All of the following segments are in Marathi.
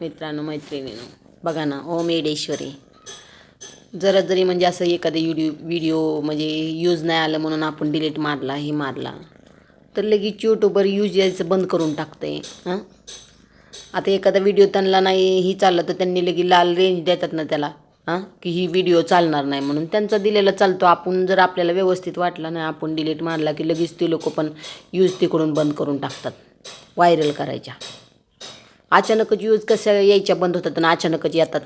मित्रांनो मैत्रिणीनो बघा ना ओम येडेश्वरी जरा जरी म्हणजे असं एखादं व्हिडिओ व्हिडिओ म्हणजे यूज नाही आलं म्हणून आपण डिलीट मारला हे मारला तर लगेच यूट्यूबवर यूज यायचं बंद करून टाकते हां? आता एखादा व्हिडिओ त्यांना नाही ही चाललं तर त्यांनी लगे लाल रेंज देतात ना त्याला हां? की ही व्हिडिओ चालणार नाही म्हणून. त्यांचा दिलेला चालतो आपण जर आपल्याला व्यवस्थित वाटला नाही आपण डिलीट मारला की लगेच ते लोक पण यूज तिकडून बंद करून टाकतात व्हायरल करायच्या. अचानकच यूज कशा यायच्या बंद होतात आणि अचानकच येतात.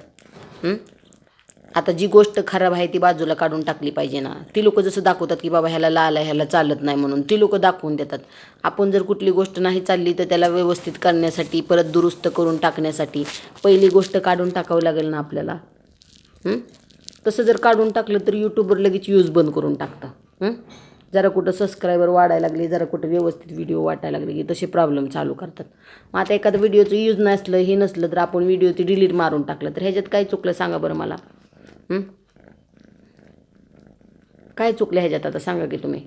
आता जी गोष्ट खराब आहे ती बाजूला काढून टाकली पाहिजे ना. ती लोक जसं दाखवतात की बाबा ह्याला लाल आहे ह्याला चालत नाही म्हणून ती लोक दाखवून देतात. आपण जर कुठली गोष्ट नाही चालली तर त्याला व्यवस्थित करण्यासाठी परत दुरुस्त करून टाकण्यासाठी पहिली गोष्ट काढून टाकावं लागेल ना आपल्याला. तसं जर काढून टाकलं तर यूट्यूबवर लगेच यूज बंद करून टाकतं. जरा कुठं सबस्क्रायबर वाढायला लागले जरा कुठं व्यवस्थित व्हिडिओ वाटायला लागले की तसे प्रॉब्लेम चालू करतात. मग आता एखादं व्हिडिओचं यूज नसलं हे नसलं तर आपण व्हिडिओ ते डिलीट मारून टाकलं तर ह्याच्यात काय चुकलं सांगा बरं मला. काय चुकलं ह्याच्यात आता सांगा की तुम्ही.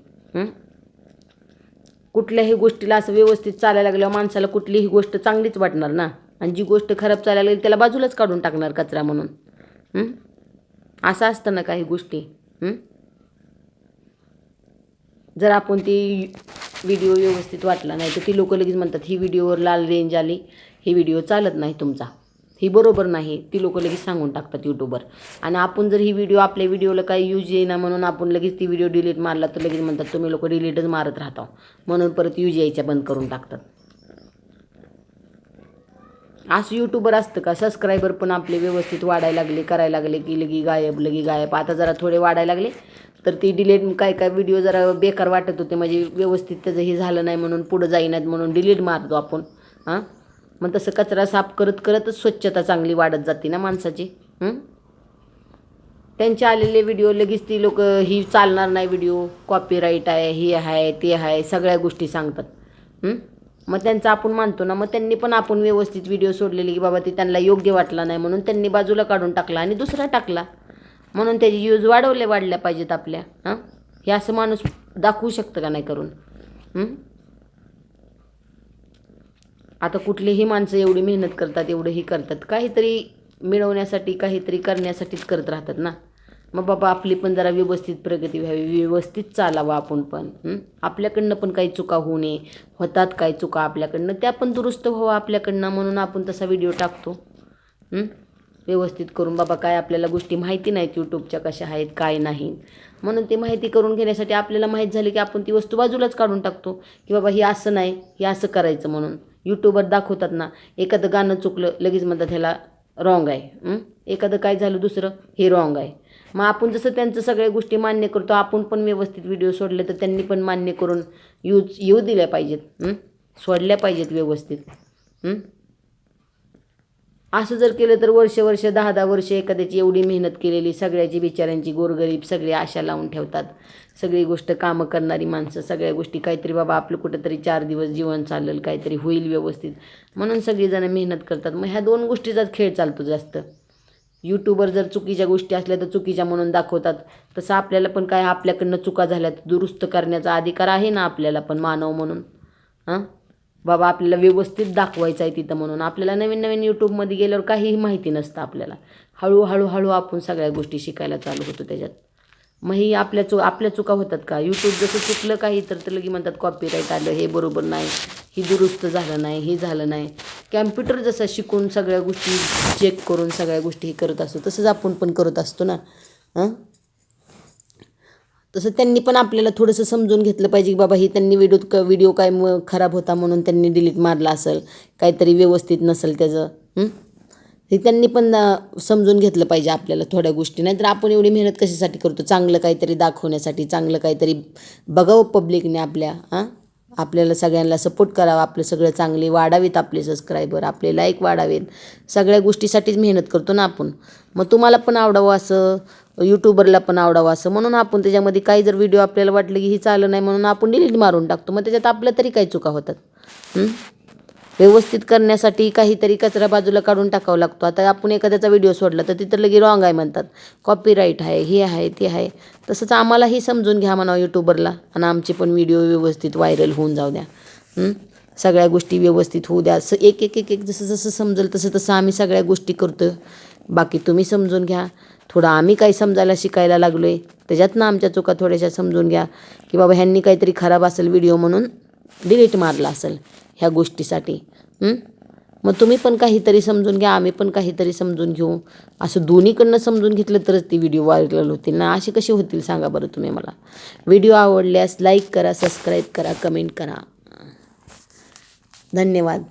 कुठल्याही गोष्टीला असं व्यवस्थित चालायला लागल्यावर माणसाला कुठलीही गोष्ट चांगलीच वाटणार ना. आणि जी गोष्ट खराब चालायला लागली त्याला बाजूलाच काढून टाकणार कचरा म्हणून. असं असतं ना काही गोष्टी. हं? जर आपण ती व्हिडिओ व्यवस्थित वाटला नाही तर ती लोक लगेच म्हणतात ही व्हिडिओवर लाल रेंज आली ही व्हिडिओ चालत नाही तुमचा. ही बरोबर नाही ती लोक लगेच सांगून टाकतात यूट्यूबवर आणि आपण जर ही व्हिडिओ आपल्या व्हिडिओला काही यूज येईना म्हणून आपण लगेच ती व्हिडिओ डिलीट मारला तर लगेच म्हणतात तुम्ही लोक डिलीटच मारत राहता. म्हणून परत यूज यायच्या बंद करून टाकतात. असं यूट्यूबर असतं का? सबस्क्रायबर पण आपले व्यवस्थित वाढायला लागले करायला लागले की लगी गायब लगी गायब. आता जरा थोडे वाढायला लागले तर ती डिलीट काय काय व्हिडिओ जरा बेकार वाटत होते. म्हणजे व्यवस्थित त्याचं हे झालं नाही म्हणून पुढं जाईनात म्हणून डिलीट मारतो आपण. हां? मग तसं कचरा साफ करत करतच स्वच्छता चांगली वाढत जाते ना माणसाची. त्यांचे आलेले व्हिडिओ लगेच ती लोक ही चालणार नाही व्हिडिओ कॉपीराईट आहे ही आहे ते आहे सगळ्या गोष्टी सांगतात. मग त्यांचं आपण मानतो ना मग त्यांनी पण आपण व्यवस्थित व्हिडिओ सोडलेले की बाबा ते त्यांना योग्य वाटला नाही म्हणून त्यांनी बाजूला काढून टाकला आणि दुसरा टाकला. म्हणून त्याची यूज वाढवले वाढल्या पाहिजेत आपल्या. हां? हे असं माणूस दाखवू शकतं का नाही करून? आता कुठलीही माणसं एवढी मेहनत करतात एवढंही करतात काहीतरी मिळवण्यासाठी काहीतरी करण्यासाठीच करत राहतात ना. मग बाबा आपली पण जरा व्यवस्थित प्रगती व्हावी व्यवस्थित चालावं आपण पण. आपल्याकडनं पण काही चुका होऊ नये. होतात काही चुका आपल्याकडनं त्या पण दुरुस्त व्हावं आपल्याकडनं म्हणून आपण तसा व्हिडिओ टाकतो. व्यवस्थित करून बाबा काय आपल्याला गोष्टी माहिती नाहीत यूट्यूबच्या कशा आहेत काय नाही. म्हणून ते माहिती करून घेण्यासाठी आपल्याला माहीत झाली की आपण ती वस्तू बाजूलाच काढून टाकतो की बाबा ही असं नाही हे असं करायचं म्हणून. यूट्यूबवर दाखवतात ना एखादं गाणं चुकलं लगेच म्हणतात ह्याला रॉंग आहे. एखादं काय झालं दुसरं हे रॉंग आहे. मग आपण जसं त्यांचं सगळ्या गोष्टी मान्य करतो आपण पण व्यवस्थित व्हिडिओ सोडले तर त्यांनी पण मान्य करून यूज येऊ दिल्या पाहिजेत. सोडल्या पाहिजेत व्यवस्थित. असं जर केलं तर वर्ष वर्ष दहा दहा वर्ष एखाद्याची एवढी मेहनत केलेली सगळ्याची बिचाऱ्यांची गोरगरीब सगळी आशा लावून ठेवतात. सगळी गोष्ट कामं करणारी माणसं सगळ्या गोष्टी काहीतरी बाबा आपलं कुठंतरी चार दिवस जीवन चालेल काहीतरी होईल व्यवस्थित. म्हणून सगळीजणं मेहनत करतात. मग ह्या दोन गोष्टीचाच खेळ चालतो जास्त. यूट्यूबर जर चुकीच्या गोष्टी असल्या तर चुकीच्या म्हणून दाखवतात. तसं आपल्याला पण काय आपल्याकडनं चुका झाल्या तर दुरुस्त करण्याचा अधिकार आहे ना आपल्याला पण मानव म्हणून. हां? बाबा आपल्याला व्यवस्थित दाखवायचं आहे तिथं म्हणून. आपल्याला नवीन नवीन यूट्यूबमध्ये गेल्यावर काहीही माहिती नसतं आपल्याला. हळूहळू हळू आपण सगळ्या गोष्टी शिकायला चालू होतो त्याच्यात. मग ही आपल्या चु आपल्या चुका होतात का? यूट्यूब जसं चुकलं काही तर तर लगे म्हणतात कॉपीराईट आलं हे बरोबर नाही. ही दुरुस्त झालं नाही हे झालं नाही. कॅम्प्युटर जसं शिकून सगळ्या गोष्टी चेक करून सगळ्या गोष्टी हे करत असतो तसंच आपण पण करत असतो ना? हां? तसं त्यांनी पण आपल्याला थोडंसं समजून घेतलं पाहिजे की बाबा ही त्यांनी व्हिडिओ क व्हिडिओ काय म खराब होता म्हणून त्यांनी डिलीट मारला असेल काहीतरी व्यवस्थित नसेल त्याचं हे? त्यांनी पण समजून घेतलं पाहिजे आपल्याला थोड्या गोष्टी. नाहीतर आपण एवढी मेहनत कशासाठी करतो? चांगलं काहीतरी दाखवण्यासाठी चांगलं काहीतरी बघावं पब्लिकने आपल्या हां? आपल्याला सगळ्यांना सपोर्ट करावा आपलं सगळं चांगले वाढावेत आपले सबस्क्रायबर आपले लाईक वाढावेत. सगळ्या गोष्टीसाठीच मेहनत करतो ना आपण. मग तुम्हाला पण आवडावं असं यूट्यूबरला पण आवडावं असं. म्हणून आपण त्याच्यामध्ये काही जर व्हिडिओ आपल्याला वाटलं की ही चाललं नाही म्हणून आपण डिलीट मारून टाकतो. मग त्याच्यात आपल्या तरी काही चुका होतात. व्यवस्थित करण्यासाठी काहीतरी कचरा बाजूला काढून टाकावा लागतो. आता आपण एखाद्याचा व्हिडिओ सोडला तर तिथं लगे रॉंग आहे म्हणतात. कॉपीराईट आहे हे आहे ते आहे. तसंच आम्हालाही समजून घ्या म्हणावं यूट्यूबरला आणि आमचे पण व्हिडिओ व्यवस्थित व्हायरल होऊन जाऊ द्या. सगळ्या गोष्टी व्यवस्थित होऊ द्या. असं एक एक एक एक जसं जसं समजेल तसं तसं आम्ही सगळ्या गोष्टी करतो बाकी तुम्ही समजून घ्या. थोडं आम्ही काही समजायला शिकायला लागलो आहे त्याच्यातनं आमच्या चुका थोड्याशा समजून घ्या. की बाबा ह्यांनी काहीतरी खराब असेल व्हिडिओ म्हणून डिलीट मारला असेल ह्या गोष्टीसाठी. मग तुम्ही पण काहीतरी समजून घ्या आम्ही पण काहीतरी समजून घेऊ. असं दोन्हीकडनं समजून घेतलं तरच ती व्हिडिओ व्हायरल होतील ना. असे कसे होतील सांगा बरं तुम्ही मला. व्हिडिओ आवडल्यास लाईक करा सबस्क्राईब करा कमेंट करा. धन्यवाद.